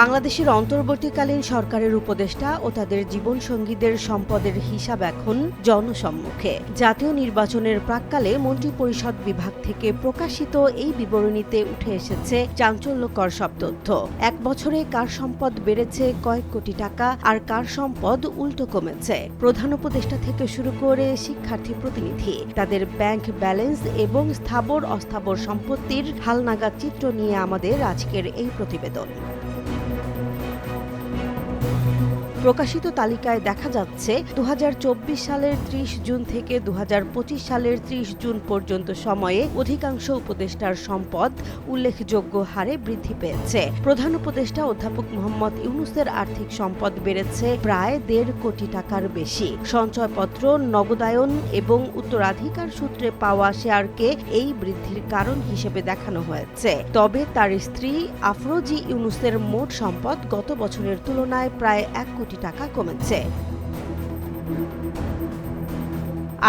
বাংলাদেশের অন্তর্বর্তীকালীন সরকারের উপদেষ্টা ও তাদের জীবনসঙ্গীদের সম্পদের হিসাব এখন জনসম্মুখে। জাতীয় নির্বাচনের প্রাককালে মন্ত্রিপরিষদ বিভাগ থেকে প্রকাশিত এই বিবরণীতে উঠে এসেছে চাঞ্চল্যকর সব তথ্য। এক বছরে কার সম্পদ বেড়েছে কয়েক কোটি টাকা আর কার সম্পদ উল্টো কমেছে। প্রধান উপদেষ্টা থেকে শুরু করে শিক্ষার্থী প্রতিনিধি, তাদের ব্যাংক ব্যালেন্স এবং স্থাবর অস্থাবর সম্পত্তির হালনাগাদ চিত্র নিয়ে আমাদের আজকের এই প্রতিবেদন। প্রকাশিত তালিকায় দেখা যাচ্ছে দু হাজার চব্বিশ সালের ৩০ জুন থেকে দু হাজার পঁচিশ সালের ৩০ জুন পর্যন্ত সময়ে অধিকাংশ উপদেষ্টার সম্পদ উল্লেখযোগ্য হারে বৃদ্ধি পেয়েছে। প্রধান উপদেষ্টা অধ্যাপক মোহাম্মদ ইউনুসের আর্থিক সম্পদ বেড়েছে প্রায় দেড় কোটি টাকার বেশি। সঞ্চয়পত্র, নগদায়ন এবং উত্তরাধিকার সূত্রে পাওয়া শেয়ারকে এই বৃদ্ধির কারণ হিসেবে দেখানো হয়েছে। তবে তার স্ত্রী আফরোজি ইউনুসের মোট সম্পদ গত বছরের তুলনায় প্রায় এক কোটি টাকা কমেছে।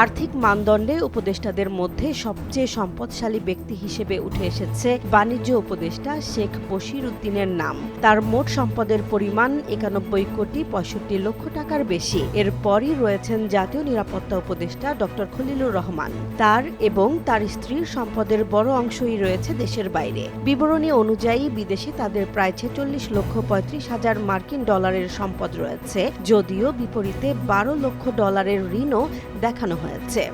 আর্থিক মানদণ্ডে উপদেষ্টাদের মধ্যে সবচেয়ে সম্পদশালী ব্যক্তি হিসেবে উঠে এসেছে বাণিজ্য উপদেষ্টা শেখ বশির উদ্দিনের নাম। তার মোট সম্পদের পরিমাণ একানব্বই কোটি পঁয়ষট্টি লক্ষ টাকার বেশি। এরপরই রয়েছেন জাতীয় নিরাপত্তা উপদেষ্টা ডক্টর খলিলুর রহমান। তার এবং তার স্ত্রীর সম্পদের বড় অংশই রয়েছে দেশের বাইরে। বিবরণী অনুযায়ী বিদেশে তাদের প্রায় ছেচল্লিশ লক্ষ পঁয়ত্রিশ হাজার মার্কিন ডলারের সম্পদ রয়েছে, যদিও বিপরীতে বারো লক্ষ ডলারের ঋণও দেখানো হয়েছে। цепь.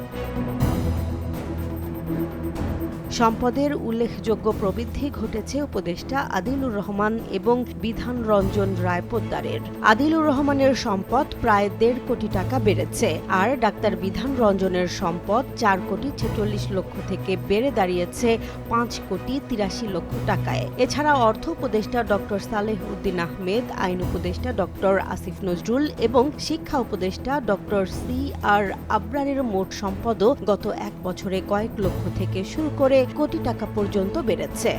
সম্পদের উল্লেখযোগ্য প্রবৃদ্ধি ঘটেছে উপদেষ্টা আদিলুর রহমান এবং বিধান রঞ্জন রায় পোদ্দারের। আদিলুর রহমানের সম্পদ প্রায় দেড় কোটি টাকা বেড়েছে, আর ডাক্তার বিধান রঞ্জনের সম্পদ চার কোটি ছেচল্লিশ লক্ষ থেকে বেড়ে দাঁড়িয়েছে পাঁচ কোটি তিরাশি লক্ষ টাকায়। এছাড়া অর্থ উপদেষ্টা ডক্টর সালেহ উদ্দিন আহমেদ, আইন উপদেষ্টা ডক্টর আসিফ নজরুল এবং শিক্ষা উপদেষ্টা ডক্টর সি আর আবরারের মোট সম্পদও গত এক বছরে কয়েক লক্ষ থেকে শুরু করে কোটি টাকা পর্যন্ত বেড়েছে।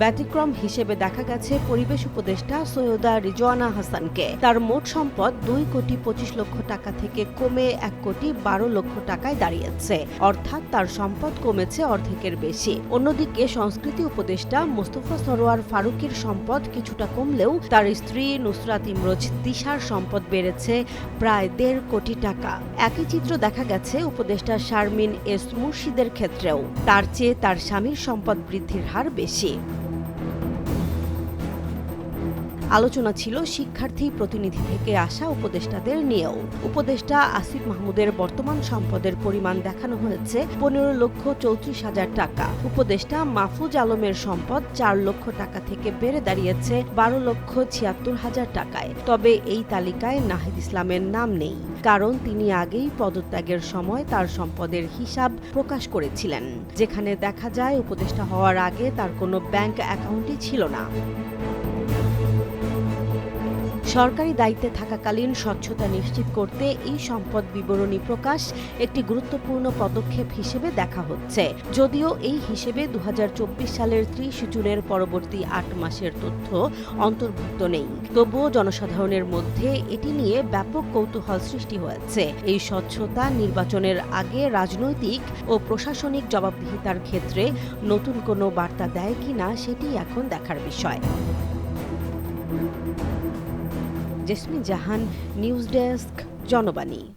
ব্যতিক্রম হিসেবে দেখা গেছে পরিবেশ উপদেষ্টা সৈয়দা রিজওয়ানা হাসানকে। তার মোট সম্পদ দুই কোটি পঁচিশ লক্ষ টাকা থেকে কমে এক কোটি বারো লক্ষ টাকায় দাঁড়িয়েছে। অর্থাৎ তার সম্পদ কমেছে অর্ধেকের বেশি। অন্যদিকে সংস্কৃতি উপদেষ্টা মোস্তফা সরোয়ার ফারুকের সম্পদ কিছুটা কমলেও তার স্ত্রী নুসরাত ইমরোজ তিশার সম্পদ বেড়েছে প্রায় দেড় কোটি টাকা। একই চিত্র দেখা গেছে উপদেষ্টা শারমিন এস মুর্শিদের ক্ষেত্রেও। তার চেয়ে তার স্বামীর সম্পদ বৃদ্ধির হার বেশি। আলোচনা ছিল শিক্ষার্থী প্রতিনিধি থেকে আসা উপদেষ্টাদের নিয়েও। উপদেষ্টা আসিফ মাহমুদের বর্তমান সম্পদের পরিমাণ দেখানো হয়েছে পনেরো লক্ষ চৌত্রিশ হাজার টাকা। উপদেষ্টা মাহফুজ আলমের সম্পদ চার লক্ষ টাকা থেকে বেড়ে দাঁড়িয়েছে বারো লক্ষ ছিয়াত্তর হাজার টাকায়। তবে এই তালিকায় নাহিদ ইসলামের নাম নেই, কারণ তিনি আগেই পদত্যাগের সময় তার সম্পদের হিসাব প্রকাশ করেছিলেন। যেখানে দেখা যায়, উপদেষ্টা হওয়ার আগে তার কোনো ব্যাংক অ্যাকাউন্টই ছিল না। সরকারি দায়িত্বে থাকাকালীন স্বচ্ছতা নিশ্চিত করতে এই সম্পদ বিবরণী প্রকাশ একটি গুরুত্বপূর্ণ পদক্ষেপ হিসেবে দেখা হচ্ছে। যদিও এই হিসেবে দু হাজার চব্বিশ সালের ত্রিশ জুনের পরবর্তী আট মাসের তথ্য অন্তর্ভুক্ত নেই। তবুও জনসাধারণের মধ্যে এটি নিয়ে ব্যাপক কৌতূহল সৃষ্টি হয়েছে। এই স্বচ্ছতা নির্বাচনের আগে রাজনৈতিক ও প্রশাসনিক জবাবদিহিতার ক্ষেত্রে নতুন কোনো বার্তা দেয় কিনা সেটি এখন দেখার বিষয়। Jesmin Jahan news desk Janabani